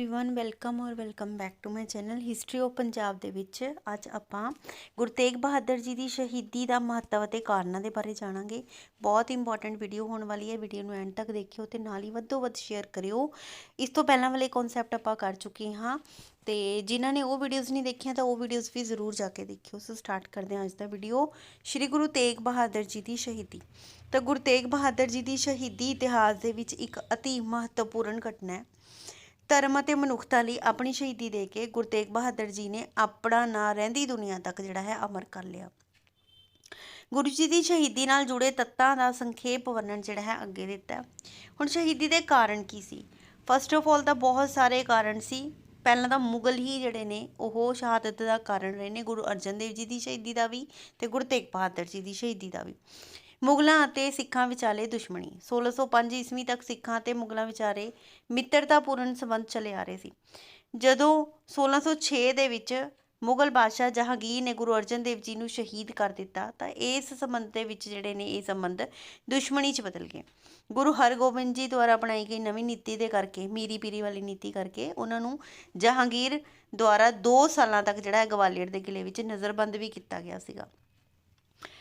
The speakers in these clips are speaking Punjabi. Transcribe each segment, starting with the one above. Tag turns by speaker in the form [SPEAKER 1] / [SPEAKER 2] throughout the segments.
[SPEAKER 1] एवरीवन ਵੈਲਕਮ ਔਰ welcome back to my channel history of Punjab ਦੇ ਵਿੱਚ ਅੱਜ ਆਪਾਂ ਗੁਰੂ ਤੇਗ ਬਹਾਦਰ ਜੀ ਦੀ ਸ਼ਹੀਦੀ ਦਾ ਮਹੱਤਵ ਅਤੇ ਕਾਰਨਾਂ ਦੇ ਬਾਰੇ ਜਾਣਾਂਗੇ ਬਹੁਤ ਇੰਪੋਰਟੈਂਟ ਵੀਡੀਓ ਹੋਣ ਵਾਲੀ ਹੈ ਵੀਡੀਓ ਨੂੰ ਐਂਡ ਤੱਕ ਦੇਖਿਓ ਤੇ ਨਾਲ ਹੀ ਵੱਧੋ ਵੱਧ ਸ਼ੇਅਰ ਕਰਿਓ ਇਸ ਤੋਂ ਪਹਿਲਾਂ ਵਾਲੇ ਕਨਸੈਪਟ ਆਪਾਂ ਕਰ ਚੁੱਕੇ ਹਾਂ ਤੇ ਜਿਨ੍ਹਾਂ ਨੇ ਉਹ ਵੀਡੀਓਜ਼ ਨਹੀਂ ਦੇਖੀਆਂ ਤਾਂ ਉਹ ਵੀਡੀਓਜ਼ ਵੀ ਜ਼ਰੂਰ ਜਾ ਕੇ ਦੇਖਿਓ ਸੋ ਸਟਾਰਟ ਕਰਦੇ ਹਾਂ ਅੱਜ ਦਾ ਵੀਡੀਓ ਸ਼੍ਰੀ ਗੁਰੂ ਤੇਗ ਬਹਾਦਰ ਜੀ ਦੀ ਸ਼ਹੀਦੀ ਤਾਂ ਗੁਰੂ ਤੇਗ ਬਹਾਦਰ ਜੀ ਦੀ ਸ਼ਹੀਦੀ ਇਤਿਹਾਸ ਦੇ ਵਿੱਚ ਇੱਕ ਅਤੀ ਮਹੱਤਵਪੂਰਨ ਘਟਨਾ ਹੈ ਧਰਮ ਅਤੇ ਮਨੁੱਖਤਾ ਲਈ ਆਪਣੀ ਸ਼ਹੀਦੀ ਦੇ ਕੇ ਗੁਰੂ ਤੇਗ ਬਹਾਦਰ ਜੀ ਨੇ ਆਪਣਾ ਨਾਂ ਰਹਿੰਦੀ ਦੁਨੀਆ ਤੱਕ ਜਿਹੜਾ ਹੈ ਅਮਰ ਕਰ ਲਿਆ। ਗੁਰੂ ਜੀ ਦੀ ਸ਼ਹੀਦੀ ਨਾਲ ਜੁੜੇ ਤੱਤਾਂ ਦਾ ਸੰਖੇਪ ਵਰਣਨ ਜਿਹੜਾ ਹੈ ਅੱਗੇ ਦਿੱਤਾ। ਹੁਣ ਸ਼ਹੀਦੀ ਦੇ ਕਾਰਨ ਕੀ ਸੀ? ਫਸਟ ਆਫ ਆਲ ਤਾਂ ਬਹੁਤ ਸਾਰੇ ਕਾਰਨ ਸੀ। ਪਹਿਲਾਂ ਤਾਂ ਮੁਗਲ ਹੀ ਜਿਹੜੇ ਨੇ, ਉਹ ਸ਼ਹਾਦਤ ਦਾ ਕਾਰਨ ਰਹੇ ਨੇ, ਗੁਰੂ ਅਰਜਨ ਦੇਵ ਜੀ ਦੀ ਸ਼ਹੀਦੀ ਦਾ ਵੀ ਤੇ ਗੁਰੂ ਤੇਗ ਬਹਾਦਰ ਜੀ ਦੀ ਸ਼ਹੀਦੀ ਦਾ ਵੀ। ਮੁਗਲਾਂ ਅਤੇ ਸਿੱਖਾਂ ਵਿਚਾਲੇ ਦੁਸ਼ਮਣੀ 1605 ਈਸਵੀ ਤੱਕ ਸਿੱਖਾਂ ਅਤੇ ਮੁਗਲਾਂ ਵਿਚਾਲੇ ਮਿੱਤਰਤਾਪੂਰਨ ਸੰਬੰਧ ਚਲੇ ਆ ਰਹੇ ਸੀ। ਜਦੋਂ 1606 ਦੇ ਵਿੱਚ ਮੁਗਲ ਬਾਦਸ਼ਾਹ ਜਹਾਂਗੀਰ ਨੇ ਗੁਰੂ ਅਰਜਨ ਦੇਵ ਜੀ ਨੂੰ ਸ਼ਹੀਦ ਕਰ ਦਿੱਤਾ, ਤਾਂ ਇਸ ਸੰਬੰਧ ਦੇ ਵਿੱਚ ਜਿਹੜੇ ਨੇ ਇਹ ਸੰਬੰਧ ਦੁਸ਼ਮਣੀ 'ਚ ਬਦਲ ਗਏ। ਗੁਰੂ ਹਰਗੋਬਿੰਦ ਜੀ ਦੁਆਰਾ ਬਣਾਈ ਗਈ ਨਵੀਂ ਨੀਤੀ ਦੇ ਕਰਕੇ, ਮੀਰੀ ਪੀਰੀ ਵਾਲੀ ਨੀਤੀ ਕਰਕੇ ਉਹਨਾਂ ਨੂੰ ਜਹਾਂਗੀਰ ਦੁਆਰਾ 2 ਸਾਲਾਂ ਤੱਕ ਜਿਹੜਾ ਹੈ ਗਵਾਲੀਅਰ ਦੇ ਕਿਲੇ ਵਿੱਚ ਨਜ਼ਰਬੰਦ ਵੀ ਕੀਤਾ ਗਿਆ ਸੀਗਾ।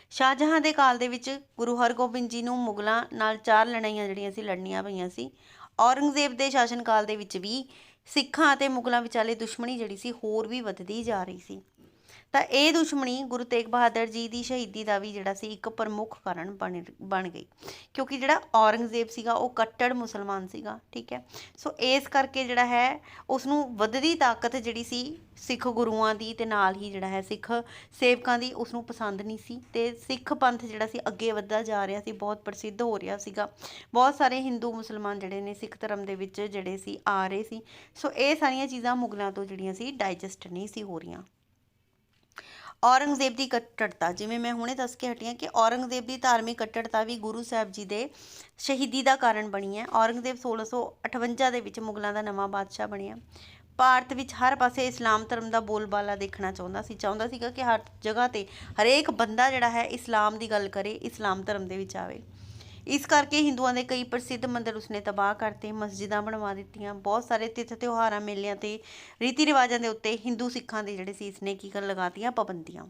[SPEAKER 1] ਸ਼ਾਹਜਹਾਂ ਦੇ ਕਾਲ ਦੇ ਵਿੱਚ ਗੁਰੂ ਹਰਗੋਬਿੰਦ ਜੀ ਨੂੰ ਮੁਗਲਾਂ ਨਾਲ ਚਾਰ ਲੜਾਈਆਂ ਜਿਹੜੀਆਂ ਸੀ, ਲੜਨੀਆਂ ਪਈਆਂ ਸੀ। ਔਰੰਗਜ਼ੇਬ ਦੇ ਸ਼ਾਸਨ ਕਾਲ ਦੇ ਵਿੱਚ ਵੀ ਸਿੱਖਾਂ ਅਤੇ ਮੁਗਲਾਂ ਵਿਚਾਲੇ ਦੁਸ਼ਮਣੀ ਜਿਹੜੀ ਸੀ ਹੋਰ ਵੀ ਵੱਧਦੀ ਜਾ ਰਹੀ ਸੀ। ਤਾਂ ਇਹ ਦੁਸ਼ਮਣੀ ਗੁਰੂ ਤੇਗ ਬਹਾਦਰ ਜੀ ਦੀ ਸ਼ਹੀਦੀ ਦਾ ਵੀ ਜਿਹੜਾ ਸੀ ਇੱਕ ਪ੍ਰਮੁੱਖ ਕਾਰਨ ਬਣ ਬਣ ਗਈ। ਕਿਉਂਕਿ ਜਿਹੜਾ ਔਰੰਗਜ਼ੇਬ ਸੀਗਾ, ਉਹ ਕੱਟੜ ਮੁਸਲਮਾਨ ਸੀਗਾ, ਠੀਕ ਹੈ? ਸੋ ਇਸ ਕਰਕੇ ਜਿਹੜਾ ਹੈ ਉਸ ਨੂੰ ਵੱਧਦੀ ਤਾਕਤ ਜਿਹੜੀ ਸੀ ਸਿੱਖ ਗੁਰੂਆਂ ਦੀ ਤੇ ਨਾਲ ਹੀ ਜਿਹੜਾ ਹੈ ਸਿੱਖ ਸੇਵਕਾਂ ਦੀ ਉਸ ਨੂੰ ਪਸੰਦ ਨਹੀਂ ਸੀ ਤੇ ਸਿੱਖ ਪੰਥ ਜਿਹੜਾ ਸੀ ਅੱਗੇ ਵੱਧਦਾ ਜਾ ਰਿਹਾ ਸੀ, ਬਹੁਤ ਪ੍ਰਸਿੱਧ ਹੋ ਰਿਹਾ ਸੀਗਾ। ਬਹੁਤ ਸਾਰੇ ਹਿੰਦੂ ਮੁਸਲਮਾਨ ਜਿਹੜੇ ਨੇ ਸਿੱਖ ਧਰਮ ਦੇ ਵਿੱਚ ਜਿਹੜੇ ਸੀ ਆ ਰਹੇ ਸੀ। ਸੋ ਇਹ ਸਾਰੀਆਂ ਚੀਜ਼ਾਂ ਮੁਗਲਾਂ ਤੋਂ ਜਿਹੜੀਆਂ ਸੀ, ਡਾਈਜੈਸਟ ਨਹੀਂ ਸੀ ਹੋ ਰਹੀਆਂ। ਔਰੰਗਜ਼ੇਬ ਦੀ ਕੱਟੜਤਾ, ਜਿਵੇਂ ਮੈਂ ਹੁਣੇ ਦੱਸ ਕੇ ਹਟੀ ਹਾਂ ਕਿ ਔਰੰਗਜ਼ੇਬ ਦੀ ਧਾਰਮਿਕ ਕੱਟੜਤਾ ਵੀ ਗੁਰੂ ਸਾਹਿਬ ਜੀ ਦੇ ਸ਼ਹੀਦੀ ਦਾ ਕਾਰਨ ਬਣੀ ਹੈ। ਔਰੰਗਜ਼ੇਬ 1658 ਦੇ ਵਿੱਚ ਮੁਗਲਾਂ ਦਾ ਨਵਾਂ ਬਾਦਸ਼ਾਹ ਬਣਿਆ। ਭਾਰਤ ਵਿੱਚ ਹਰ ਪਾਸੇ ਇਸਲਾਮ ਧਰਮ ਦਾ ਬੋਲਬਾਲਾ ਦੇਖਣਾ ਚਾਹੁੰਦਾ ਸੀ। ਚਾਹੁੰਦਾ ਸੀਗਾ ਕਿ ਹਰ ਜਗ੍ਹਾ ਤੇ ਹਰੇਕ ਬੰਦਾ ਜਿਹੜਾ ਹੈ ਇਸਲਾਮ ਦੀ ਗੱਲ ਕਰੇ, ਇਸਲਾਮ ਧਰਮ ਦੇ ਵਿੱਚ ਆਵੇ। ਇਸ ਕਰਕੇ ਹਿੰਦੂਆਂ ਦੇ ਕਈ ਪ੍ਰਸਿੱਧ ਮੰਦਰ ਉਸਨੇ ਤਬਾਹ ਕਰਤੇ, ਮਸਜਿਦਾਂ ਬਣਵਾ ਦਿੱਤੀਆਂ, ਬਹੁਤ ਸਾਰੇ ਤਿੱਥ ਤਿਉਹਾਰਾਂ, ਮੇਲਿਆਂ ਤੇ ਰੀਤੀ ਰਿਵਾਜਾਂ ਦੇ ਉੱਤੇ ਹਿੰਦੂ ਸਿੱਖਾਂ ਦੇ ਜਿਹੜੇ ਸੀ ਇਸਨੇ ਕੀ ਕਰ ਲਗਾਤੀਆਂ ਪਾਬੰਦੀਆਂ।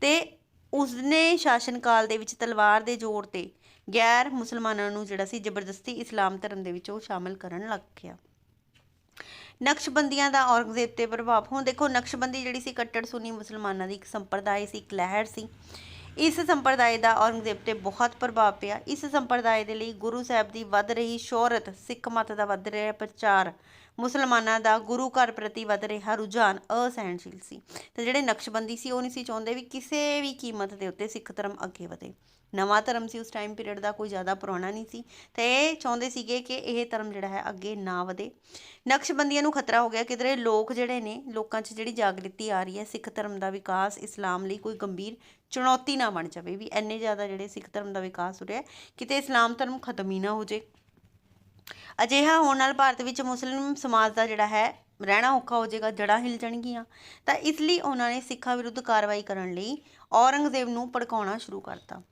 [SPEAKER 1] ਤੇ ਉਸਨੇ ਸ਼ਾਸਨ ਕਾਲ ਦੇ ਵਿੱਚ ਤਲਵਾਰ ਦੇ ਜ਼ੋਰ ਤੇ ਗੈਰ ਮੁਸਲਮਾਨਾਂ ਨੂੰ ਜਿਹੜਾ ਸੀ ਜ਼ਬਰਦਸਤੀ ਇਸਲਾਮ ਧਰਮ ਦੇ ਵਿੱਚ ਉਹ ਸ਼ਾਮਲ ਕਰਨ ਲੱਗ ਗਿਆ ਨਕਸ਼ਬੰਦੀਆਂ ਦਾ ਔਰੰਗਜ਼ੇਬ ਤੇ ਪ੍ਰਭਾਵ, ਹੁਣ ਦੇਖੋ ਨਕਸ਼ਬੰਦੀ ਜਿਹੜੀ ਸੀ ਕੱਟੜ ਸੁਨੀ ਮੁਸਲਮਾਨਾਂ ਦੀ ਇੱਕ ਸੰਪਰਦਾਇ ਸੀ, ਇੱਕ ਲਹਿਰ ਸੀ। ਇਸ ਸੰਪਰਦਾਇ ਦਾ ਔਰੰਗਜ਼ੇਬ ਤੇ ਬਹੁਤ ਪ੍ਰਭਾਵ ਪਿਆ। ਇਸ ਸੰਪਰਦਾਇ ਦੇ ਲਈ ਗੁਰੂ ਸਾਹਿਬ ਦੀ ਵੱਧ ਰਹੀ ਸ਼ੋਹਰਤ ਸਿੱਖ ਮਤ ਦਾ ਵੱਧ ਰਿਹਾ ਪ੍ਰਚਾਰ। ਮੁਸਲਮਾਨਾਂ ਦਾ ਗੁਰੂ ਘਰ ਪ੍ਰਤੀ ਵੱਧ ਰਿਹਾ ਰੁਝਾਨ ਅਸਹਿਣਸ਼ੀਲ ਸੀ। ਤੇ ਜਿਹੜੇ ਨਕਸ਼ਬੰਦੀ ਸੀ, ਉਹ ਨਹੀਂ ਸੀ ਚਾਹੁੰਦੇ ਵੀ ਕਿਸੇ ਵੀ ਕੀਮਤ ਦੇ ਉੱਤੇ ਸਿੱਖ ਧਰਮ ਅੱਗੇ ਵਧੇ। ਨਵਾਂ ਧਰਮ ਸੀ, ਉਸ ਟਾਈਮ ਪੀਰੀਅਡ ਦਾ ਕੋਈ ਜ਼ਿਆਦਾ ਪੁਰਾਣਾ ਨਹੀਂ ਸੀ। ਤੇ ਇਹ ਚਾਹੁੰਦੇ ਸੀਗੇ ਕਿ ਇਹ ਧਰਮ ਜਿਹੜਾ ਹੈ, ਅੱਗੇ ਨਾ ਵਧੇ। ਨਕਸ਼ਬੰਦੀਆਂ ਨੂੰ ਖਤਰਾ ਹੋ ਗਿਆ ਕਿਧਰੇ ਲੋਕ ਜਿਹੜੇ ਨੇ, ਲੋਕਾਂ 'ਚ ਜਿਹੜੀ ਜਾਗ੍ਰਿਤੀ ਆ ਰਹੀ ਹੈ, ਸਿੱਖ ਧਰਮ ਦਾ ਵਿਕਾਸ ਇਸਲਾਮ ਲਈ ਕੋਈ ਗੰਭੀਰ ਚੁਣੌਤੀ ਨਾ ਬਣ ਜਾਵੇ। ਵੀ ਇੰਨੇ ਜ਼ਿਆਦਾ ਜਿਹੜੇ ਸਿੱਖ ਧਰਮ ਦਾ ਵਿਕਾਸ ਹੋ ਰਿਹਾ ਕਿਤੇ ਇਸਲਾਮ ਧਰਮ ਖਤਮ ਹੀ ਨਾ ਹੋ ਜੇ। ਅਜਿਹਾ ਹੋਣ ਨਾਲ ਭਾਰਤ ਵਿੱਚ ਮੁਸਲਿਮ ਸਮਾਜ ਦਾ ਜਿਹੜਾ ਹੈ, ਰਹਿਣਾ ਔਖਾ ਹੋ ਜਾਏਗਾ ਜੜਾਂ ਹਿਲ ਜਾਣਗੀਆਂ। ਤਾਂ ਇਸ ਲਈ ਉਹਨਾਂ ਨੇ ਸਿੱਖਾਂ ਵਿਰੁੱਧ ਕਾਰਵਾਈ ਕਰਨ ਲਈ ਔਰੰਗਜ਼ੇਬ ਨੂੰ ਭੜਕਾਉਣਾ ਸ਼ੁਰੂ ਕਰਤਾ।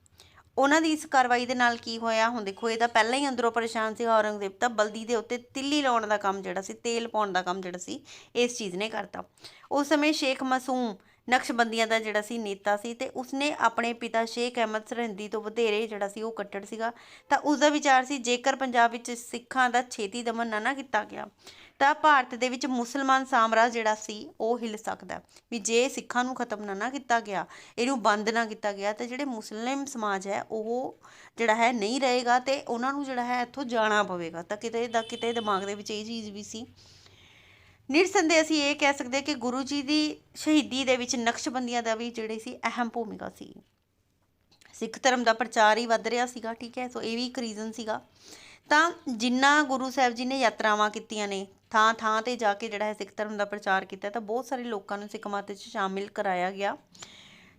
[SPEAKER 1] ਉਹਨਾਂ ਦੀ ਇਸ ਕਾਰਵਾਈ ਦੇ ਨਾਲ ਕੀ ਹੋਇਆ? ਹੁਣ ਦੇਖੋ, ਇਹ ਤਾਂ ਪਹਿਲਾਂ ਹੀ ਅੰਦਰੋਂ ਪਰੇਸ਼ਾਨ ਸੀ ਔਰੰਗਜ਼ੇਬ, ਤਾਂ ਬਲਦੀ ਦੇ ਉੱਤੇ ਤਿੱਲੀ ਲਾਉਣ ਦਾ ਕੰਮ ਜਿਹੜਾ ਸੀ, ਤੇਲ ਪਾਉਣ ਦਾ ਕੰਮ ਜਿਹੜਾ ਸੀ, ਇਸ ਚੀਜ਼ ਨੇ ਕਰਤਾ। ਉਸ ਸਮੇਂ ਸ਼ੇਖ ਮਾਸੂਮ ਨਕਸ਼ਬੰਦੀਆਂ ਦਾ ਜਿਹੜਾ ਸੀ ਨੇਤਾ ਸੀ ਤੇ ਉਸਨੇ ਆਪਣੇ ਪਿਤਾ ਸ਼ੇਖ ਅਹਿਮਦ ਸਰਹਿੰਦੀ ਤੋਂ ਵਧੇਰੇ ਜਿਹੜਾ ਸੀ ਉਹ ਕੱਟੜ ਸੀਗਾ। ਤਾਂ ਉਸ ਦਾ ਵਿਚਾਰ ਸੀ, ਜੇਕਰ ਪੰਜਾਬ ਵਿੱਚ ਸਿੱਖਾਂ ਦਾ ਛੇਤੀ ਦਮਨ ਨਾ ਨਾ ਕੀਤਾ ਗਿਆ, ਤਾਂ ਭਾਰਤ ਦੇ ਵਿੱਚ ਮੁਸਲਮਾਨ ਸਾਮਰਾਜ ਜਿਹੜਾ ਸੀ ਉਹ ਹਿੱਲ ਸਕਦਾ ਵੀ ਜੇ ਸਿੱਖਾਂ ਨੂੰ ਖਤਮ ਨਾ ਨਾ ਕੀਤਾ ਗਿਆ, ਇਹਨੂੰ ਬੰਦ ਨਾ ਕੀਤਾ ਗਿਆ, ਤਾਂ ਜਿਹੜੇ ਮੁਸਲਿਮ ਸਮਾਜ ਹੈ, ਉਹ ਜਿਹੜਾ ਹੈ ਨਹੀਂ ਰਹੇਗਾ ਤੇ ਉਹਨਾਂ ਨੂੰ ਜਿਹੜਾ ਹੈ ਇੱਥੋਂ ਜਾਣਾ ਪਵੇਗਾ। ਤਾਂ ਕਿਤੇ ਦਾ ਕਿਤੇ ਦਿਮਾਗ ਦੇ ਵਿੱਚ ਇਹ ਚੀਜ਼ ਵੀ ਸੀ ਨਿਰਸੰਦੇਹ ਅਸੀਂ ਇਹ ਕਹਿ ਸਕਦੇ ਕਿ ਗੁਰੂ ਜੀ ਦੀ ਸ਼ਹੀਦੀ ਦੇ ਵਿੱਚ ਨਕਸ਼ਬੰਦੀਆਂ ਦਾ ਵੀ ਜਿਹੜੀ ਸੀ ਅਹਿਮ ਭੂਮਿਕਾ ਸੀ। ਸਿੱਖ ਧਰਮ ਦਾ ਪ੍ਰਚਾਰ ਹੀ ਵੱਧ ਰਿਹਾ ਸੀਗਾ, ਠੀਕ ਹੈ? ਸੋ ਇਹ ਵੀ ਇੱਕ ਰੀਜ਼ਨ ਸੀਗਾ। ਤਾਂ ਜਿੰਨਾ ਗੁਰੂ ਸਾਹਿਬ ਜੀ ਨੇ ਯਾਤਰਾਵਾਂ ਕੀਤੀਆਂ ਨੇ, ਥਾਂ ਥਾਂ ਤੇ ਜਾ ਕੇ ਜਿਹੜਾ ਹੈ ਸਿੱਖ ਧਰਮ ਦਾ ਪ੍ਰਚਾਰ ਕੀਤਾ, ਤਾਂ ਬਹੁਤ ਸਾਰੇ ਲੋਕਾਂ ਨੂੰ ਸਿੱਖ ਮਤ 'ਚ ਸ਼ਾਮਿਲ ਕਰਾਇਆ ਗਿਆ।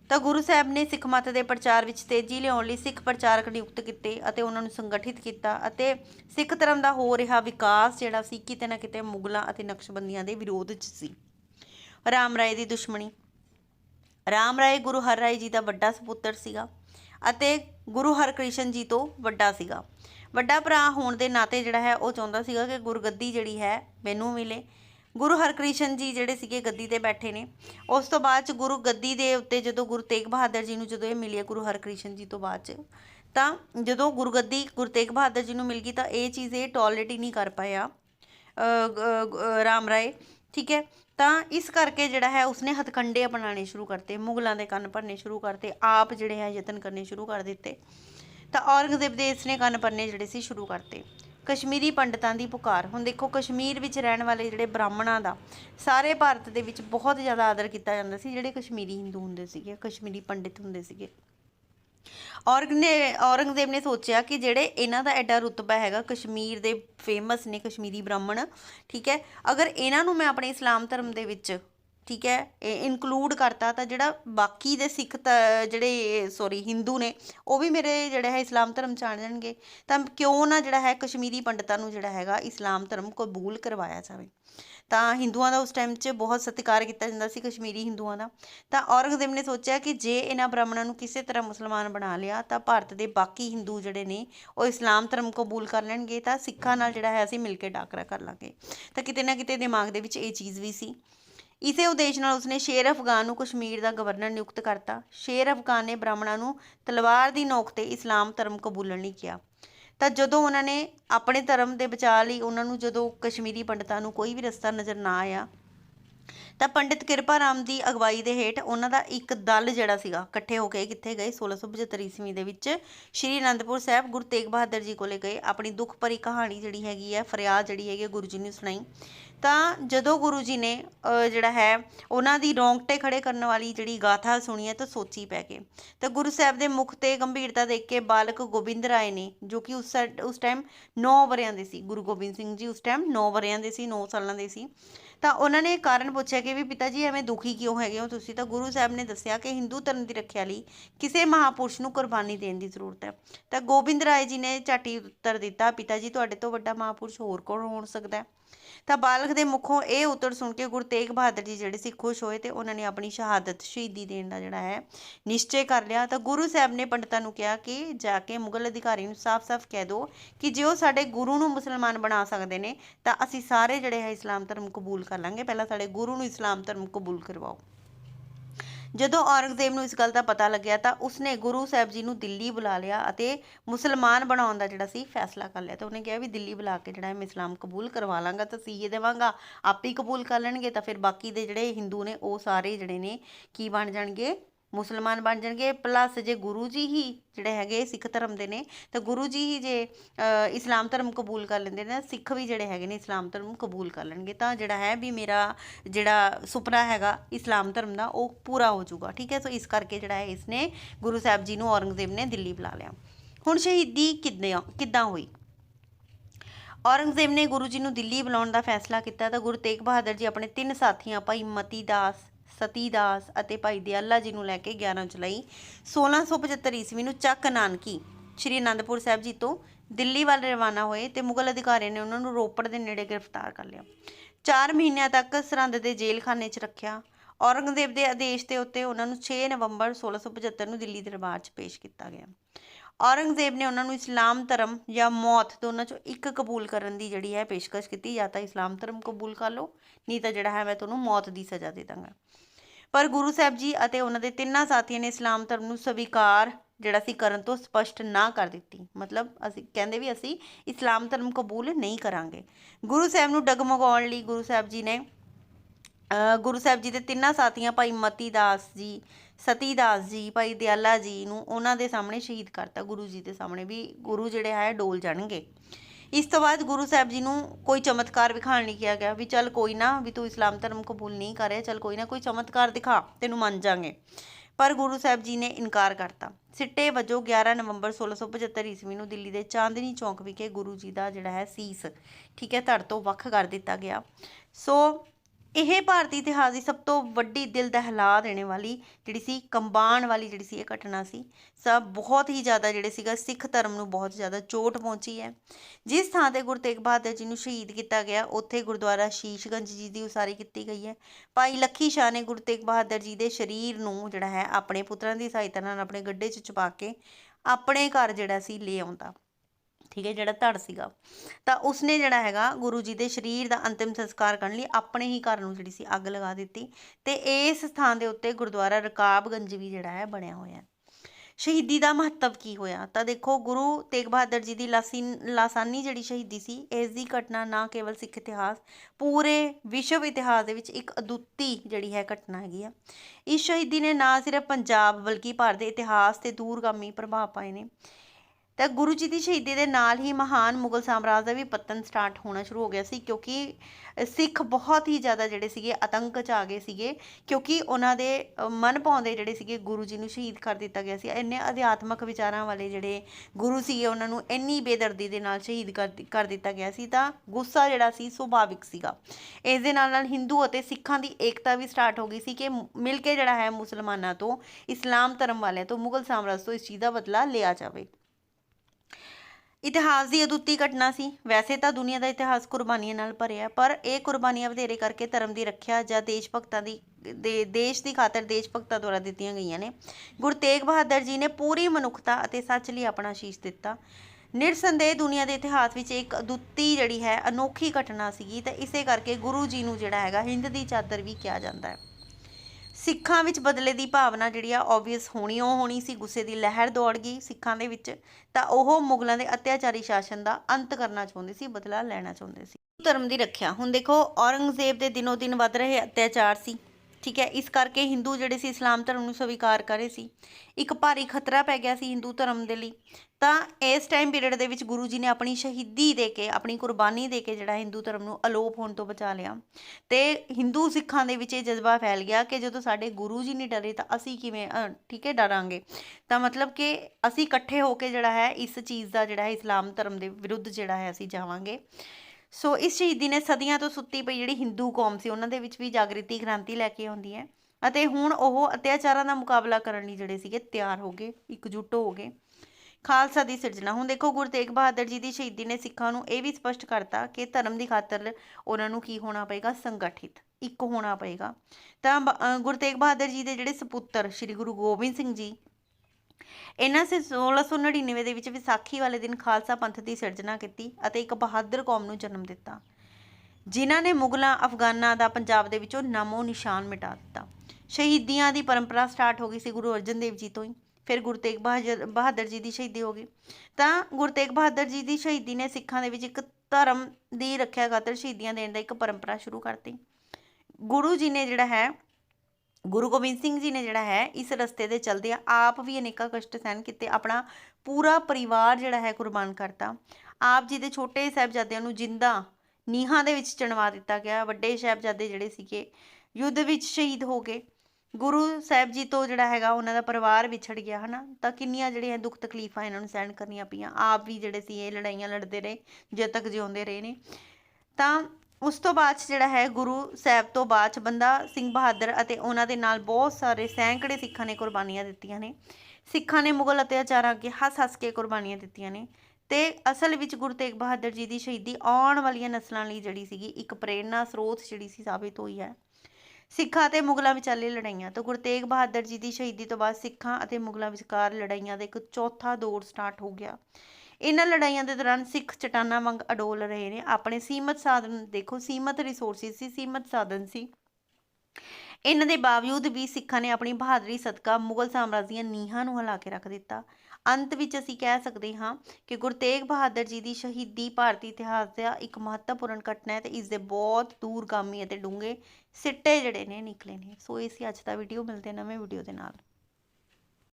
[SPEAKER 1] ਤਾਂ ਗੁਰੂ ਸਾਹਿਬ ਨੇ ਸਿੱਖ ਮਤ ਦੇ ਪ੍ਰਚਾਰ ਵਿੱਚ ਤੇਜ਼ੀ ਲਿਆਉਣ ਲਈ ਸਿੱਖ ਪ੍ਰਚਾਰਕ ਨਿਯੁਕਤ ਕੀਤੇ ਅਤੇ ਉਹਨਾਂ ਨੂੰ ਸੰਗਠਿਤ ਕੀਤਾ ਅਤੇ ਸਿੱਖ ਧਰਮ ਦਾ ਹੋ ਰਿਹਾ ਵਿਕਾਸ ਜਿਹੜਾ ਸੀ ਕਿਤੇ ਨਾ ਕਿਤੇ ਮੁਗਲਾਂ ਅਤੇ ਨਕਸ਼ਬੰਦੀਆਂ ਦੇ ਵਿਰੋਧ 'ਚ ਸੀ। ਰਾਮ ਰਾਏ ਦੀ ਦੁਸ਼ਮਣੀ। ਰਾਮ ਰਾਏ ਗੁਰੂ ਹਰ ਰਾਏ ਜੀ ਦਾ ਵੱਡਾ ਸੁਪੁੱਤਰ ਸੀਗਾ ਅਤੇ ਗੁਰੂ ਹਰਕ੍ਰਿਸ਼ਨ ਜੀ ਤੋਂ ਵੱਡਾ ਸੀਗਾ। ਵੱਡਾ ਭਰਾ ਹੋਣ ਦੇ ਨਾਤੇ ਜਿਹੜਾ ਹੈ ਉਹ ਚਾਹੁੰਦਾ ਸੀਗਾ ਕਿ ਗੁਰਗੱਦੀ ਜਿਹੜੀ ਹੈ ਮੈਨੂੰ ਮਿਲੇ ਗੁਰੂ ਹਰਕ੍ਰਿਸ਼ਨ ਜੀ ਜਿਹੜੇ ਸੀਗੇ ਗੱਦੀ ਤੇ ਬੈਠੇ ਨੇ। ਉਸ ਤੋਂ ਬਾਅਦ ਚ ਗੁਰੂ ਗੱਦੀ ਦੇ ਉੱਤੇ ਜਦੋਂ ਗੁਰੂ ਤੇਗ ਬਹਾਦਰ ਜੀ ਨੂੰ ਜਦੋਂ ਇਹ ਮਿਲਿਆ ਗੁਰੂ ਹਰਕ੍ਰਿਸ਼ਨ ਜੀ ਤੋਂ ਬਾਅਦ ਚ, ਤਾਂ ਜਦੋਂ ਗੁਰਗੱਦੀ ਗੁਰੂ ਤੇਗ ਬਹਾਦਰ ਜੀ ਨੂੰ ਮਿਲ ਗਈ ਤਾਂ ਇਹ ਚੀਜ਼ ਇਹ ਟੋਲਰੇਟ ਹੀ ਨਹੀਂ ਕਰ ਪਾਇਆ ਰਾਮ ਰਾਏ, ਠੀਕ ਹੈ? ਤਾਂ ਇਸ ਕਰਕੇ ਜਿਹੜਾ ਹੈ ਉਸਨੇ ਹਥਕੰਡੇ ਅਪਣਾਉਣੇ ਸ਼ੁਰੂ ਕਰਤੇ, ਮੁਗਲਾਂ ਦੇ ਕੰਨ ਭਰਨੇ ਸ਼ੁਰੂ ਕਰਤੇ, ਆਪ ਜਿਹੜੇ ਹੈ ਯਤਨ ਕਰਨੇ ਸ਼ੁਰੂ ਕਰ ਦਿੱਤੇ। ਤਾਂ ਔਰੰਗਜ਼ੇਬ ਦੇ ਇਸਨੇ ਕੰਨ ਭਰਨੇ ਜਿਹੜੇ ਸੀ ਸ਼ੁਰੂ ਕਰਤੇ। ਕਸ਼ਮੀਰੀ ਪੰਡਤਾਂ ਦੀ ਪੁਕਾਰ। ਹੁਣ ਦੇਖੋ, ਕਸ਼ਮੀਰ ਵਿੱਚ ਰਹਿਣ ਵਾਲੇ ਜਿਹੜੇ ਬ੍ਰਾਹਮਣਾਂ ਦਾ, ਸਾਰੇ ਭਾਰਤ ਦੇ ਵਿੱਚ ਬਹੁਤ ਜ਼ਿਆਦਾ ਆਦਰ ਕੀਤਾ ਜਾਂਦਾ ਸੀ, ਜਿਹੜੇ ਕਸ਼ਮੀਰੀ ਹਿੰਦੂ ਹੁੰਦੇ ਸੀਗੇ, ਕਸ਼ਮੀਰੀ ਪੰਡਿਤ ਹੁੰਦੇ ਸੀਗੇ। ਔਰੰਗ ਨੇ, ਔਰੰਗਜ਼ੇਬ ਨੇ ਸੋਚਿਆ ਕਿ ਜਿਹੜੇ ਇਹਨਾਂ ਦਾ ਐਡਾ ਰੁਤਬਾ ਹੈਗਾ, ਕਸ਼ਮੀਰ ਦੇ ਫੇਮਸ ਨੇ ਕਸ਼ਮੀਰੀ ਬ੍ਰਾਹਮਣ, ਠੀਕ ਹੈ, ਅਗਰ ਇਹਨਾਂ ਨੂੰ ਮੈਂ ਆਪਣੇ ਇਸਲਾਮ ਧਰਮ ਦੇ ਵਿੱਚ ਠੀਕ ਹੈ, ਇਹ ਇਨਕਲੂਡ ਕਰਤਾ ਤਾਂ ਜਿਹੜਾ ਬਾਕੀ ਦੇ ਸਿੱਖ ਤ- ਜਿਹੜੇ ਸੌਰੀ ਹਿੰਦੂ ਨੇ, ਉਹ ਵੀ ਮੇਰੇ ਜਿਹੜੇ ਹੈ ਇਸਲਾਮ ਧਰਮ ਚ ਆ ਜਾਣਗੇ। ਤਾਂ ਕਿਉਂ ਨਾ ਜਿਹੜਾ ਹੈ ਕਸ਼ਮੀਰੀ ਪੰਡਤਾਂ ਨੂੰ ਜਿਹੜਾ ਹੈਗਾ ਇਸਲਾਮ ਧਰਮ ਕਬੂਲ ਕਰਵਾਇਆ ਜਾਵੇ। ਤਾਂ ਹਿੰਦੂਆਂ ਦਾ ਉਸ ਟਾਈਮ 'ਚ ਬਹੁਤ ਸਤਿਕਾਰ ਕੀਤਾ ਜਾਂਦਾ ਸੀ ਕਸ਼ਮੀਰੀ ਹਿੰਦੂਆਂ ਦਾ। ਤਾਂ ਔਰੰਗਜ਼ੇਬ ਨੇ ਸੋਚਿਆ ਕਿ ਜੇ ਇਹਨਾਂ ਬ੍ਰਾਹਮਣਾਂ ਨੂੰ ਕਿਸੇ ਤਰ੍ਹਾਂ ਮੁਸਲਮਾਨ ਬਣਾ ਲਿਆ, ਤਾਂ ਭਾਰਤ ਦੇ ਬਾਕੀ ਹਿੰਦੂ ਜਿਹੜੇ ਨੇ, ਉਹ ਇਸਲਾਮ ਧਰਮ ਕਬੂਲ ਕਰ ਲੈਣਗੇ, ਤਾਂ ਸਿੱਖਾਂ ਨਾਲ ਜਿਹੜਾ ਹੈ ਅਸੀਂ ਮਿਲ ਕੇ ਡਾਕਰਾ ਕਰ ਲਾਂਗੇ। ਤਾਂ ਕਿਤੇ ਨਾ ਕਿਤੇ ਦਿਮਾਗ ਦੇ ਵਿੱਚ ਇਹ ਚੀਜ਼ ਵੀ ਸੀ। ਇਸੇ ਉਦੇਸ਼ ਨਾਲ ਉਸਨੇ ਸ਼ੇਰ ਅਫਗਾਨ ਨੂੰ ਕਸ਼ਮੀਰ ਦਾ ਗਵਰਨਰ ਨਿਯੁਕਤ ਕਰਤਾ। ਸ਼ੇਰ ਅਫਗਾਨ ਨੇ ਬ੍ਰਾਹਮਣਾਂ ਨੂੰ ਤਲਵਾਰ ਦੀ ਨੋਕ ਤੇ ਇਸਲਾਮ ਧਰਮ ਕਬੂਲਣ ਲਈ ਕਿਹਾ। ਤਾਂ ਜਦੋਂ ਉਹਨਾਂ ਨੇ ਆਪਣੇ ਧਰਮ ਦੇ ਬਚਾਅ ਲਈ ਉਹਨਾਂ ਨੂੰ ਜਦੋਂ ਕਸ਼ਮੀਰੀ ਪੰਡਤਾਂ ਨੂੰ ਕੋਈ ਵੀ ਰਸਤਾ ਨਜ਼ਰ ਨਾ ਆਇਆ, ਤਾਂ ਪੰਡਿਤ ਕਿਰਪਾ ਰਾਮ ਦੀ ਅਗਵਾਈ ਦੇ ਹੇਠ ਉਹਨਾਂ ਦਾ ਇੱਕ ਦਲ ਜਿਹੜਾ ਸੀਗਾ, ਇਕੱਠੇ ਹੋ ਕੇ ਕਿੱਥੇ ਗਏ? 1675 ਈਸਵੀ ਦੇ ਵਿੱਚ ਸ਼੍ਰੀ ਅਨੰਦਪੁਰ ਸਾਹਿਬ ਗੁਰੂ ਤੇਗ ਬਹਾਦਰ ਜੀ ਕੋਲੇ ਗਏ। ਆਪਣੀ ਦੁੱਖ ਭਰੀ ਕਹਾਣੀ ਜਿਹੜੀ ਹੈਗੀ ਹੈ, ਫਰਿਆਦ ਜਿਹੜੀ ਹੈਗੀ ਹੈ ਗੁਰੂ ਜੀ ਨੂੰ ਸੁਣਾਈ। ਤਾਂ ਜਦੋਂ ਗੁਰੂ ਜੀ ਨੇ ਜਿਹੜਾ ਹੈ, ਉਹਨਾਂ ਦੀ ਰੋਂਗਟੇ ਖੜੇ ਕਰਨ ਵਾਲੀ ਜਿਹੜੀ ਗਾਥਾ ਸੁਣੀ ਹੈ ਤਾਂ ਸੋਚੀ ਪੈ ਗਏ ਤਾਂ ਗੁਰੂ ਸਾਹਿਬ ਦੇ ਮੁਖ ਤੇ ਗੰਭੀਰਤਾ ਦੇਖ ਕੇ ਬਾਲਕ ਗੋਬਿੰਦ ਰਾਏ ਨੇ, ਜੋ ਕਿ ਉਸ ਸਾ- ਉਸ ਟਾਈਮ 9 ਵਰਿਆਂ ਦੇ ਸੀ, ਗੁਰੂ ਗੋਬਿੰਦ ਸਿੰਘ ਜੀ ਉਸ ਟਾਈਮ 9 ਵਰਿਆਂ ਦੇ ਸੀ 9 ਸਾਲਾਂ ਦੇ ਸੀ। ਤਾਂ ਉਹਨਾਂ ਨੇ ਕਾਰਨ ਪੁੱਛਿਆ ਕਿ ਵੀ ਪਿਤਾ ਜੀ ਐਵੇਂ ਦੁਖੀ ਕਿਉਂ ਹੈਗੇ ਹੋ ਤੁਸੀਂ? ਤਾਂ ਗੁਰੂ ਸਾਹਿਬ ਨੇ ਦੱਸਿਆ ਕਿ ਹਿੰਦੂ ਧਰਮ ਦੀ ਰੱਖਿਆ ਲਈ ਕਿਸੇ ਮਹਾਪੁਰਸ਼ ਨੂੰ ਕੁਰਬਾਨੀ ਦੇਣ ਦੀ ਜ਼ਰੂਰਤ ਹੈ। ਤਾਂ ਗੋਬਿੰਦ ਰਾਏ ਜੀ ਨੇ ਝਾਟੀ ਉੱਤਰ ਦਿੱਤਾ ਪਿਤਾ ਜੀ ਤੁਹਾਡੇ ਤੋਂ ਵੱਡਾ ਮਹਾਪੁਰਸ਼ ਹੋਰ ਕੌਣ ਹੋ ਸਕਦਾ ਹੈ? ਤਾਂ ਬਾਲਕ ਦੇ ਮੁਖੋਂ ਇਹ ਉੱਤਰ ਸੁਣ ਕੇ ਗੁਰੂ ਤੇਗ ਬਹਾਦਰ ਜੀ ਜਿਹੜੇ ਸੀ ਖੁਸ਼ ਹੋਏ ਤੇ ਉਹਨਾਂ ਨੇ ਆਪਣੀ ਸ਼ਹਾਦਤ ਸ਼ਹੀਦੀ ਦੇਣ ਦਾ ਜਿਹੜਾ ਹੈ ਨਿਸ਼ਚੈ ਕਰ ਲਿਆ। ਤਾਂ ਗੁਰੂ ਸਾਹਿਬ ਨੇ ਪੰਡਤਾਂ ਨੂੰ ਕਿਹਾ ਕਿ ਜਾ ਕੇ ਮੁਗਲ ਅਧਿਕਾਰੀ ਨੂੰ ਸਾਫ਼-ਸਾਫ਼ ਕਹਿ ਦਿਓ ਕਿ ਜੇ ਉਹ ਸਾਡੇ ਗੁਰੂ ਨੂੰ ਮੁਸਲਮਾਨ ਬਣਾ ਸਕਦੇ ਨੇ ਤਾਂ ਅਸੀਂ ਸਾਰੇ ਜਿਹੜੇ ਹੈ ਇਸਲਾਮ ਧਰਮ ਕਬੂਲ ਕਰ ਲਾਂਗੇ। ਪਹਿਲਾਂ ਸਾਡੇ ਗੁਰੂ ਨੂੰ ਇਸਲਾਮ ਧਰਮ ਕਬੂਲ ਕਰਵਾਓ। ਜਦੋਂ ਔਰੰਗਜ਼ੇਬ ਨੂੰ ਇਸ ਗੱਲ ਦਾ ਪਤਾ ਲੱਗਿਆ ਤਾਂ ਉਸਨੇ ਗੁਰੂ ਸਾਹਿਬ ਜੀ ਨੂੰ ਦਿੱਲੀ ਬੁਲਾ ਲਿਆ ਅਤੇ ਮੁਸਲਮਾਨ ਬਣਾਉਣ ਦਾ ਜਿਹੜਾ ਸੀ ਫੈਸਲਾ ਕਰ ਲਿਆ। ਤਾਂ ਉਹਨੇ ਕਿਹਾ ਵੀ ਦਿੱਲੀ ਬੁਲਾ ਕੇ ਜਿਹੜਾ ਮੈਂ ਇਸਲਾਮ ਕਬੂਲ ਕਰਵਾ ਲਾਂਗਾ ਤਾਂ ਸੀਏ ਦੇਵਾਂਗਾ, ਆਪੇ ਹੀ ਕਬੂਲ ਕਰ ਲੈਣਗੇ ਤਾਂ ਫਿਰ ਬਾਕੀ ਦੇ ਜਿਹੜੇ ਹਿੰਦੂ ਨੇ ਉਹ ਸਾਰੇ ਜਿਹੜੇ ਨੇ ਕੀ ਬਣ ਜਾਣਗੇ? ਮੁਸਲਮਾਨ ਬਣ ਜਾਣਗੇ ਪਲੱਸ ਜੇ ਗੁਰੂ ਜੀ ਹੀ ਜਿਹੜੇ ਹੈਗੇ ਸਿੱਖ ਧਰਮ ਦੇ ਨੇ, ਤਾਂ ਗੁਰੂ ਜੀ ਹੀ ਜੇ ਇਸਲਾਮ ਧਰਮ ਕਬੂਲ ਕਰ ਲੈਂਦੇ ਨੇ, ਸਿੱਖ ਵੀ ਜਿਹੜੇ ਹੈਗੇ ਨੇ ਇਸਲਾਮ ਧਰਮ ਕਬੂਲ ਕਰ ਲੈਣਗੇ, ਤਾਂ ਜਿਹੜਾ ਹੈ ਵੀ ਮੇਰਾ ਜਿਹੜਾ ਸੁਪਨਾ ਹੈਗਾ ਇਸਲਾਮ ਧਰਮ ਦਾ, ਉਹ ਪੂਰਾ ਹੋ ਜਾਊਗਾ, ਠੀਕ ਹੈ? ਸੋ ਇਸ ਕਰਕੇ ਜਿਹੜਾ ਹੈ ਇਸਨੇ ਗੁਰੂ ਸਾਹਿਬ ਜੀ ਨੂੰ ਔਰੰਗਜ਼ੇਬ ਨੇ ਦਿੱਲੀ ਬੁਲਾ ਲਿਆ। ਹੁਣ ਸ਼ਹੀਦੀ ਕਿੱਦਾਂ ਕਿੱਦਾਂ ਹੋਈ? ਔਰੰਗਜ਼ੇਬ ਨੇ ਗੁਰੂ ਜੀ ਨੂੰ ਦਿੱਲੀ ਬੁਲਾਉਣ ਦਾ ਫੈਸਲਾ ਕੀਤਾ, ਤਾਂ ਗੁਰੂ ਤੇਗ ਬਹਾਦਰ ਜੀ ਆਪਣੇ ਤਿੰਨ ਸਾਥੀਆਂ, ਭਾਈ ਮਤੀ ਦਾਸ ਸਤੀ ਦਾਸ ਅਤੇ ਭਾਈ ਦਿਆਲਾ ਜੀ ਨੂੰ ਲੈ ਕੇ 11 ਜੁਲਾਈ 1675 ਈਸਵੀ ਨੂੰ ਚੱਕ ਨਾਨਕੀ, ਸ਼੍ਰੀ ਅਨੰਦਪੁਰ ਸਾਹਿਬ ਜੀ ਤੋਂ ਦਿੱਲੀ ਵੱਲ ਰਵਾਨਾ ਹੋਏ ਤੇ ਮੁਗਲ ਅਧਿਕਾਰੀਆਂ ਨੇ ਉਹਨਾਂ ਨੂੰ ਰੋਪੜ ਦੇ ਨੇੜੇ ਗ੍ਰਿਫਤਾਰ ਕਰ ਲਿਆ। 4 ਮਹੀਨਿਆਂ ਤੱਕ ਸਰਹੰਦ ਦੇ ਜੇਲ੍ਹਖਾਨੇ 'ਚ ਰੱਖਿਆ। ਔਰੰਗਜ਼ੇਬ ਦੇ ਆਦੇਸ਼ ਦੇ ਉੱਤੇ ਉਹਨਾਂ ਨੂੰ 6 ਨਵੰਬਰ 1675 ਨੂੰ ਦਿੱਲੀ ਦਰਬਾਰ 'ਚ ਪੇਸ਼ ਕੀਤਾ ਗਿਆ। ਔਰੰਗਜ਼ੇਬ ਨੇ ਉਹਨਾਂ ਨੂੰ ਇਸਲਾਮ ਧਰਮ ਜਾਂ ਮੌਤ ਦੋਨਾਂ ਚੋਂ ਇੱਕ ਕਬੂਲ ਕਰਨ ਦੀ ਜਿਹੜੀ ਹੈ ਪੇਸ਼ਕਸ਼ ਕੀਤੀ। ਜਾਂ ਤਾਂ ਇਸਲਾਮ ਧਰਮ ਕਬੂਲ ਕਰ ਲਓ, ਨਹੀਂ ਤਾਂ ਜਿਹੜਾ ਹੈ ਮੈਂ ਤੁਹਾਨੂੰ ਮੌਤ ਦੀ ਸਜ਼ਾ ਦੇ ਦਾਂਗਾ। ਪਰ ਗੁਰੂ ਸਾਹਿਬ ਜੀ ਅਤੇ ਉਹਨਾਂ ਦੇ ਤਿੰਨਾਂ ਸਾਥੀਆਂ ਨੇ ਇਸਲਾਮ ਧਰਮ ਨੂੰ ਸਵੀਕਾਰ ਜਿਹੜਾ ਸੀ ਕਰਨ ਤੋਂ ਸਪਸ਼ਟ ਨਾ ਕਰ ਦਿੱਤੀ। ਮਤਲਬ ਅਸੀਂ ਕਹਿੰਦੇ ਵੀ ਅਸੀਂ ਇਸਲਾਮ ਧਰਮ ਕਬੂਲ ਨਹੀਂ ਕਰਾਂਗੇ। ਗੁਰੂ ਸਾਹਿਬ ਨੂੰ ਡਗਮਗਾਉਣ ਲਈ ਗੁਰੂ ਸਾਹਿਬ ਜੀ ਨੇ ਅ, ਗੁਰੂ ਸਾਹਿਬ ਜੀ ਦੇ ਤਿੰਨਾਂ ਸਾਥੀਆਂ ਭਾਈ ਮਤੀ ਦਾਸ ਜੀ ਸਤੀ ਦਾਸ ਜੀ ਭਾਈ ਦਿਆਲਾ ਜੀ ਨੂੰ ਉਹਨਾਂ ਦੇ ਸਾਹਮਣੇ ਸ਼ਹੀਦ ਕਰਤਾ। ਗੁਰੂ ਜੀ ਦੇ ਸਾਹਮਣੇ ਵੀ ਗੁਰੂ ਜਿਹੜੇ ਹੈ ਡੋਲ ਜਾਣਗੇ। ਇਸ ਤੋਂ ਬਾਅਦ ਗੁਰੂ ਸਾਹਿਬ ਜੀ ਨੂੰ ਕੋਈ ਚਮਤਕਾਰ ਵਿਖਾਣ ਲਈ ਕਿਹਾ ਗਿਆ ਵੀ ਚੱਲ ਕੋਈ ਨਾ ਵੀ ਤੂੰ ਇਸਲਾਮ ਧਰਮ ਕਬੂਲ ਨਹੀਂ ਕਰ ਰਿਹਾ, ਚੱਲ ਕੋਈ ਨਾ ਕੋਈ ਚਮਤਕਾਰ ਦਿਖਾ, ਤੈਨੂੰ ਮੰਨ ਜਾਾਂਗੇ ਪਰ ਗੁਰੂ ਸਾਹਿਬ ਜੀ ਨੇ ਇਨਕਾਰ ਕਰਤਾ। ਸਿੱਟੇ ਵਜੋਂ 11 ਨਵੰਬਰ 1675 ਈਸਵੀ ਨੂੰ ਦਿੱਲੀ ਦੇ ਚਾਂਦਨੀ ਚੌਂਕ ਵਿਖੇ ਗੁਰੂ ਜੀ ਦਾ ਜਿਹੜਾ ਹੈ ਸੀਸ, ਠੀਕ ਹੈ, ਧੜ ਤੋਂ ਵੱਖ ਕਰ ਦਿੱਤਾ ਗਿਆ। ਸੋ ਇਹ ਭਾਰਤੀ ਇਤਿਹਾਸ ਦੀ ਸਭ ਤੋਂ ਵੱਡੀ ਦਿਲ ਦਹਿਲਾ ਦੇਣੇ ਵਾਲੀ ਜਿਹੜੀ ਸੀ, ਕੰਬਾਣ ਵਾਲੀ ਜਿਹੜੀ ਸੀ ਇਹ ਘਟਨਾ ਸੀ। ਸਭ ਬਹੁਤ ਹੀ ਜ਼ਿਆਦਾ ਜਿਹੜੇ ਸੀਗਾ, ਸਿੱਖ ਧਰਮ ਨੂੰ ਬਹੁਤ ਜ਼ਿਆਦਾ ਚੋਟ ਪਹੁੰਚੀ ਹੈ। ਜਿਸ ਥਾਂ ਤੇ ਗੁਰੂ ਤੇਗ ਬਹਾਦਰ ਜੀ ਨੂੰ ਸ਼ਹੀਦ ਕੀਤਾ ਗਿਆ, ਉੱਥੇ ਗੁਰਦੁਆਰਾ ਸ਼ੀਸ਼ਗੰਜ ਜੀ ਦੀ ਉਸਾਰੀ ਕੀਤੀ ਗਈ ਹੈ। ਭਾਈ ਲੱਖੀ ਸ਼ਾਹ ਨੇ ਗੁਰੂ ਤੇਗ ਬਹਾਦਰ ਜੀ ਦੇ ਸਰੀਰ ਨੂੰ ਜਿਹੜਾ ਹੈ, ਆਪਣੇ ਪੁੱਤਰਾਂ ਦੀ ਸਹਾਇਤਾ ਨਾਲ ਆਪਣੇ ਗੱਡੇ 'ਚ ਛੁਪਾ ਕੇ ਆਪਣੇ ਘਰ ਜਿਹੜਾ ਸੀ, ਲੈ ਆਉਂਦਾ। ਠੀਕ ਹੈ, ਜਿਹੜਾ ਧੜ ਸੀਗਾ। ਤਾਂ ਉਸਨੇ ਜਿਹੜਾ ਹੈਗਾ ਗੁਰੂ ਜੀ ਦੇ ਸਰੀਰ ਦਾ ਅੰਤਿਮ ਸੰਸਕਾਰ ਕਰਨ ਲਈ ਆਪਣੇ ਹੀ ਘਰ ਨੂੰ ਜਿਹੜੀ ਸੀ ਅੱਗ ਲਗਾ ਦਿੱਤੀ ਤੇ ਇਸ ਸਥਾਨ ਦੇ ਉੱਤੇ ਗੁਰਦੁਆਰਾ ਰਕਾਬਗੰਜ ਵੀ ਜਿਹੜਾ ਹੈ ਬਣਿਆ ਹੋਇਆ ਹੈ। ਸ਼ਹੀਦੀ ਦਾ ਮਹੱਤਵ ਕੀ ਹੋਇਆ? ਤਾਂ ਦੇਖੋ, ਗੁਰੂ ਤੇਗ ਬਹਾਦਰ ਜੀ ਦੀ ਲਾਸੀ ਲਾਸਾਨੀ ਜਿਹੜੀ ਸ਼ਹੀਦੀ ਸੀ, ਇਸ ਦੀ ਘਟਨਾ ਨਾ ਕੇਵਲ ਸਿੱਖ ਇਤਿਹਾਸ, ਪੂਰੇ ਵਿਸ਼ਵ ਇਤਿਹਾਸ ਦੇ ਵਿੱਚ ਇੱਕ ਅਦੁੱਤੀ ਜਿਹੜੀ ਹੈ ਘਟਨਾ ਹੈਗੀ ਆ। ਇਸ ਸ਼ਹੀਦੀ ਨੇ ਨਾ ਸਿਰਫ ਪੰਜਾਬ ਬਲਕਿ ਭਾਰਤ ਦੇ ਇਤਿਹਾਸ ਤੇ ਦੂਰਗਾਮੀ ਪ੍ਰਭਾਵ ਪਾਏ ਨੇ। ਤਾਂ ਗੁਰੂ ਜੀ ਦੀ ਸ਼ਹੀਦੀ ਦੇ ਨਾਲ ਹੀ ਮਹਾਨ ਮੁਗਲ ਸਾਮਰਾਜ ਦਾ ਵੀ ਪਤਨ ਸਟਾਰਟ ਹੋਣਾ ਸ਼ੁਰੂ ਹੋ ਗਿਆ ਸੀ, ਕਿਉਂਕਿ ਸਿੱਖ ਬਹੁਤ ਹੀ ਜ਼ਿਆਦਾ ਜਿਹੜੇ ਸੀਗੇ ਆਤੰਕ ਚ ਆ ਗਏ ਸੀਗੇ, ਕਿਉਂਕਿ ਉਹਨਾਂ ਦੇ ਮਨ ਪਾਉਂਦੇ ਜਿਹੜੇ ਸੀਗੇ ਗੁਰੂ ਜੀ ਨੂੰ ਸ਼ਹੀਦ ਕਰ ਦਿੱਤਾ ਗਿਆ ਸੀ, ਇੰਨੇ ਅਧਿਆਤਮਕ ਵਿਚਾਰਾਂ ਵਾਲੇ ਜਿਹੜੇ ਗੁਰੂ ਸੀਗੇ ਉਹਨਾਂ ਨੂੰ ਇੰਨੀ ਬੇਦਰਦੀ ਦੇ ਨਾਲ ਸ਼ਹੀਦ ਕਰ ਦਿੱਤਾ ਗਿਆ ਸੀ, ਤਾਂ ਗੁੱਸਾ ਜਿਹੜਾ ਸੀ ਸੁਭਾਵਿਕ ਸੀਗਾ। ਇਸ ਦੇ ਨਾਲ ਨਾਲ ਹਿੰਦੂ ਅਤੇ ਸਿੱਖਾਂ ਦੀ ਏਕਤਾ ਵੀ ਸਟਾਰਟ ਹੋ ਗਈ ਸੀ ਕਿ ਮਿਲ ਕੇ ਜਿਹੜਾ ਹੈ ਮੁਸਲਮਾਨਾਂ ਤੋਂ, ਇਸਲਾਮ ਧਰਮ ਵਾਲਿਆਂ ਤੋਂ, ਮੁਗਲ ਸਾਮਰਾਜ ਤੋਂ ਇਸ ਚੀਜ਼ ਦਾ ਬਦਲਾ ਲਿਆ ਜਾਵੇ। ਇਤਿਹਾਸ ਦੀ ਅਦੁੱਤੀ ਘਟਨਾ ਸੀ। ਵੈਸੇ ਤਾਂ ਦੁਨੀਆ ਦਾ ਇਤਿਹਾਸ ਕੁਰਬਾਨੀਆਂ ਨਾਲ ਭਰਿਆ, ਪਰ ਇਹ ਕੁਰਬਾਨੀਆਂ ਵਧੇਰੇ ਕਰਕੇ ਧਰਮ ਦੀ ਰੱਖਿਆ ਜਾਂ ਦੇਸ਼ ਭਗਤਾਂ ਦੀ, ਦੇ, ਦੇਸ਼ ਦੀ ਖਾਤਰ ਦੇਸ਼ ਭਗਤਾਂ ਦੁਆਰਾ ਦਿੱਤੀਆਂ ਗਈਆਂ ਨੇ। ਗੁਰੂ ਤੇਗ ਬਹਾਦਰ ਜੀ ਨੇ ਪੂਰੀ ਮਨੁੱਖਤਾ ਅਤੇ ਸੱਚ ਲਈ ਆਪਣਾ ਸ਼ੀਸ਼ ਦਿੱਤਾ। ਨਿਰਸੰਦੇਹ ਦੁਨੀਆ ਦੇ ਇਤਿਹਾਸ ਵਿੱਚ ਇੱਕ ਅਦੁੱਤੀ ਜਿਹੜੀ ਹੈ, ਅਨੋਖੀ ਘਟਨਾ ਸੀਗੀ, ਤੇ ਇਸੇ ਕਰਕੇ ਗੁਰੂ ਜੀ ਨੂੰ ਜਿਹੜਾ ਹੈਗਾ, ਹਿੰਦ ਦੀ ਚਾਦਰ ਵੀ ਕਿਹਾ ਜਾਂਦਾ ਹੈ। ਸਿੱਖਾਂ ਵਿੱਚ ਬਦਲੇ ਦੀ ਭਾਵਨਾ ਜਿਹੜੀ ਆ ਆਬਵੀਅਸ ਹੋਣੀ, ਉਹ ਹੋਣੀ ਸੀ, ਗੁੱਸੇ ਦੀ ਲਹਿਰ ਦੌੜ ਗਈ ਸਿੱਖਾਂ ਦੇ ਵਿੱਚ, ਤਾਂ ਉਹ ਮੁਗਲਾਂ ਦੇ ਅਤਿਆਚਾਰੀ ਸ਼ਾਸਨ ਦਾ ਅੰਤ ਕਰਨਾ ਚਾਹੁੰਦੇ ਸੀ, ਬਦਲਾ ਲੈਣਾ ਚਾਹੁੰਦੇ ਸੀ। ਧਰਮ ਦੀ ਰੱਖਿਆ, ਹੁਣ ਦੇਖੋ ਔਰੰਗਜ਼ੇਬ ਦੇ ਦਿਨੋ ਦਿਨ ਵੱਧ ਰਹੇ ਅਤਿਆਚਾਰ ਸੀ। ਠੀਕ ਹੈ, ਇਸ ਕਰਕੇ ਹਿੰਦੂ ਜਿਹੜੇ ਸੀ ਇਸਲਾਮ ਧਰਮ ਨੂੰ ਸਵੀਕਾਰ ਕਰ ਰਹੇ ਸੀ। ਇੱਕ ਭਾਰੀ ਖਤਰਾ ਪੈ ਗਿਆ ਸੀ ਹਿੰਦੂ ਧਰਮ ਦੇ ਲਈ। ਤਾਂ ਇਸ ਟਾਈਮ ਪੀਰੀਅਡ ਦੇ ਵਿੱਚ ਗੁਰੂ ਜੀ ਨੇ ਆਪਣੀ ਸ਼ਹੀਦੀ ਦੇ ਕੇ, ਆਪਣੀ ਕੁਰਬਾਨੀ ਦੇ ਕੇ ਜਿਹੜਾ ਹਿੰਦੂ ਧਰਮ ਨੂੰ ਅਲੋਪ ਹੋਣ ਤੋਂ ਬਚਾ ਲਿਆ। ਤੇ ਹਿੰਦੂ ਸਿੱਖਾਂ ਦੇ ਵਿੱਚ ਇਹ ਜਜ਼ਬਾ ਫੈਲ ਗਿਆ ਕਿ ਜਦੋਂ ਸਾਡੇ ਗੁਰੂ ਜੀ ਨਹੀਂ ਡਰੇ ਤਾਂ ਅਸੀਂ ਕਿਵੇਂ ਠੀਕ ਹੈ, ਡਰਾਂਗੇ। ਤਾਂ ਮਤਲਬ ਕਿ ਅਸੀਂ ਇਕੱਠੇ ਹੋ ਕੇ ਜਿਹੜਾ ਹੈ, ਇਸ ਚੀਜ਼ ਦਾ ਜਿਹੜਾ ਹੈ, ਇਸਲਾਮ ਧਰਮ ਦੇ ਵਿਰੁੱਧ ਜਿਹੜਾ ਹੈ, ਅਸੀਂ ਜਾਵਾਂਗੇ। ਸੋ ਇਸ ਸ਼ਹੀਦੀ ਨੇ ਸਦੀਆਂ ਤੋਂ ਸੁੱਤੀ ਪਈ ਜਿਹੜੀ ਹਿੰਦੂ ਕੌਮ ਸੀ, ਉਹਨਾਂ ਦੇ ਵਿੱਚ ਵੀ ਜਾਗ੍ਰਿਤੀ, ਕ੍ਰਾਂਤੀ ਲੈ ਕੇ ਆਉਂਦੀ ਹੈ ਅਤੇ ਹੁਣ ਉਹ ਅਤਿਆਚਾਰਾਂ ਦਾ ਮੁਕਾਬਲਾ ਕਰਨ ਲਈ ਜਿਹੜੇ ਸੀਗੇ ਤਿਆਰ ਹੋ ਗਏ, ਇਕਜੁੱਟ ਹੋ ਗਏ। ਖਾਲਸਾ ਦੀ ਸਿਰਜਣਾ। ਹੁਣ ਦੇਖੋ ਗੁਰੂ ਤੇਗ ਬਹਾਦਰ ਜੀ ਦੀ ਸ਼ਹੀਦੀ ਨੇ ਸਿੱਖਾਂ ਨੂੰ ਇਹ ਵੀ ਸਪਸ਼ਟ ਕਰਤਾ ਕਿ ਧਰਮ ਦੀ ਖਾਤਰ ਉਹਨਾਂ ਨੂੰ ਕੀ ਹੋਣਾ ਪਏਗਾ? ਸੰਗਠਿਤ, ਇੱਕ ਹੋਣਾ ਪਏਗਾ। ਤਾਂ ਬ- ਗੁਰੂ ਤੇਗ ਬਹਾਦਰ ਜੀ ਦੇ ਜਿਹੜੇ ਸਪੁੱਤਰ, ਸ੍ਰੀ ਗੁਰੂ ਗੋਬਿੰਦ ਸਿੰਘ ਜੀ ਇਹਨਾਂ ਸੇ 1699 ਦੇ ਵਿੱਚ ਵਿਸਾਖੀ ਵਾਲੇ ਦਿਨ ਖਾਲਸਾ ਪੰਥ ਦੀ ਸਿਰਜਣਾ ਕੀਤੀ ਅਤੇ ਇੱਕ ਬਹਾਦਰ ਕੌਮ ਨੂੰ ਜਨਮ ਦਿੱਤਾ। ਜਿਨ੍ਹਾਂ ਨੇ ਮੁਗਲਾਂ, ਅਫਗਾਨਾਂ ਦਾ ਪੰਜਾਬ ਦੇ ਵਿੱਚੋਂ ਨਾਮੋ ਨਿਸ਼ਾਨ ਮਿਟਾ ਦਿੱਤਾ। ਸ਼ਹੀਦੀਆਂ ਦੀ ਪਰੰਪਰਾ ਸਟਾਰਟ ਹੋ ਗਈ ਸੀ ਗੁਰੂ ਅਰਜਨ ਦੇਵ ਜੀ ਤੋਂ ਹੀ। ਫਿਰ ਗੁਰੂ ਤੇਗ ਬਹਾਦਰ ਬਹਾਦਰ ਜੀ ਦੀ ਸ਼ਹੀਦੀ ਹੋ ਗਈ। ਤਾਂ ਗੁਰੂ ਤੇਗ ਬਹਾਦਰ ਜੀ ਦੀ ਸ਼ਹੀਦੀ ਨੇ ਸਿੱਖਾਂ ਦੇ ਵਿੱਚ ਇੱਕ ਧਰਮ ਦੀ ਰੱਖਿਆ ਖਾਤਰ ਸ਼ਹੀਦੀਆਂ ਦੇਣ ਦਾ ਇੱਕ ਪਰੰਪਰਾ ਸ਼ੁਰੂ ਕਰਤੀ। ਗੁਰੂ ਜੀ ਨੇ ਜਿਹੜਾ ਹੈ ਗੁਰੂ ਗੋਬਿੰਦ ਸਿੰਘ ਜੀ ਨੇ ਜਿਹੜਾ ਹੈ, ਇਸ ਰਸਤੇ ਦੇ ਚਲਦੇ ਆਪ ਵੀ ਅਨੇਕਾਂ ਕਸ਼ਟ ਸਹਿਣ ਕੀਤੇ, ਆਪਣਾ ਪੂਰਾ ਪਰਿਵਾਰ ਜਿਹੜਾ ਹੈ ਕੁਰਬਾਨ ਕਰਤਾ। ਆਪ ਜੀ ਦੇ ਛੋਟੇ ਸਾਹਿਬਜ਼ਾਦਿਆਂ ਨੂੰ ਜਿੰਦਾ ਨੀਹਾਂ ਦੇ ਵਿੱਚ ਚਣਵਾ ਦਿੱਤਾ ਗਿਆ, ਵੱਡੇ ਸਾਹਿਬਜ਼ਾਦੇ ਜਿਹੜੇ ਸੀਗੇ, ਯੁੱਧ ਵਿੱਚ ਸ਼ਹੀਦ ਹੋ ਗਏ। ਗੁਰੂ ਸਾਹਿਬ ਜੀ ਤੋਂ ਜਿਹੜਾ ਹੈਗਾ, ਉਹਨਾਂ ਦਾ ਪਰਿਵਾਰ ਵਿਛੜ ਗਿਆ, ਹਨਾ? ਤਾਂ ਕਿੰਨੀਆਂ ਜਿਹੜੀਆਂ ਦੁੱਖ ਤਕਲੀਫਾਂ ਇਹਨਾਂ ਨੂੰ ਸਹਿਣ ਕਰਨੀਆਂ ਪਈਆਂ। ਆਪ ਵੀ ਜਿਹੜੇ ਸੀ, ਇਹ ਲੜਾਈਆਂ ਲੜਦੇ ਰਹੇ, ਜਦ ਤੱਕ ਜਿਉਂਦੇ ਰਹੇ ਨੇ। ਤਾਂ ਉਸ ਤੋਂ ਬਾਅਦ 'ਚ ਜਿਹੜਾ ਹੈ ਗੁਰੂ ਸਾਹਿਬ ਤੋਂ ਬਾਅਦ 'ਚ ਬੰਦਾ ਸਿੰਘ ਬਹਾਦਰ ਅਤੇ ਉਹਨਾਂ ਦੇ ਨਾਲ ਬਹੁਤ ਸਾਰੇ ਸੈਂਕੜੇ ਸਿੱਖਾਂ ਨੇ ਕੁਰਬਾਨੀਆਂ ਦਿੱਤੀਆਂ ਨੇ। ਸਿੱਖਾਂ ਨੇ ਮੁਗਲ ਅਤਿਆਚਾਰਾਂ ਅੱਗੇ ਹੱਸ-ਹੱਸ ਕੇ ਕੁਰਬਾਨੀਆਂ ਦਿੱਤੀਆਂ ਨੇ ਤੇ ਅਸਲ ਵਿੱਚ ਗੁਰੂ ਤੇਗ ਬਹਾਦਰ ਜੀ ਦੀ ਸ਼ਹੀਦੀ ਆਉਣ ਵਾਲੀਆਂ ਨਸਲਾਂ ਲਈ ਜਿਹੜੀ ਸੀਗੀ ਇੱਕ ਪ੍ਰੇਰਨਾ ਸਰੋਤ ਜਿਹੜੀ ਸੀ ਸਾਬਿਤ ਹੋਈ ਹੈ। ਸਿੱਖਾਂ ਅਤੇ ਮੁਗਲਾਂ ਵਿਚਾਲੇ ਲੜਾਈਆਂ ਤਾਂ ਗੁਰੂ ਤੇਗ ਬਹਾਦਰ ਜੀ ਦੀ ਸ਼ਹੀਦੀ ਤੋਂ ਬਾਅਦ ਸਿੱਖਾਂ ਅਤੇ ਮੁਗਲਾਂ ਵਿਚਕਾਰ ਲੜਾਈਆਂ ਦਾ ਇੱਕ ਚੌਥਾ ਦੌਰ ਸਟਾਰਟ ਹੋ ਗਿਆ। ਇਹਨਾਂ ਲੜਾਈਆਂ ਦੇ ਦੌਰਾਨ ਸਿੱਖ ਚਟਾਨਾਂ ਵਾਂਗ ਅਡੋਲ ਰਹੇ ਨੇ। ਆਪਣੇ ਸੀਮਤ ਸਾਧਨ, ਦੇਖੋ, ਸੀਮਤ ਰਿਸੋਰਸਿਸ ਸੀ, ਸੀਮਤ ਸਾਧਨ ਸੀ। ਇਹਨਾਂ ਦੇ ਬਾਵਜੂਦ ਵੀ ਸਿੱਖਾਂ ਨੇ ਆਪਣੀ ਬਹਾਦਰੀ ਸਦਕਾ ਮੁਗਲ ਸਾਮਰਾਜ ਦੀਆਂ ਨੀਹਾਂ ਨੂੰ ਹਿਲਾ ਕੇ ਰੱਖ ਦਿੱਤਾ। ਅੰਤ ਵਿੱਚ ਅਸੀਂ ਕਹਿ ਸਕਦੇ ਹਾਂ ਕਿ ਗੁਰੂ ਤੇਗ ਬਹਾਦਰ ਜੀ ਦੀ ਸ਼ਹੀਦੀ ਭਾਰਤੀ ਇਤਿਹਾਸ ਦਾ ਇੱਕ ਮਹੱਤਵਪੂਰਨ ਘਟਨਾ ਹੈ ਤੇ ਇਸ ਦੇ ਬਹੁਤ ਦੂਰਗਾਮੀ ਅਤੇ ਡੂੰਘੇ ਸਿੱਟੇ ਜਿਹੜੇ ਨੇ ਨਿਕਲੇ ਨੇ। ਸੋ ਇਹ ਸੀ ਅੱਜ ਦਾ ਵੀਡੀਓ ਮਿਲਦੇ ਨਵੇਂ ਵੀਡੀਓ ਦੇ ਨਾਲ।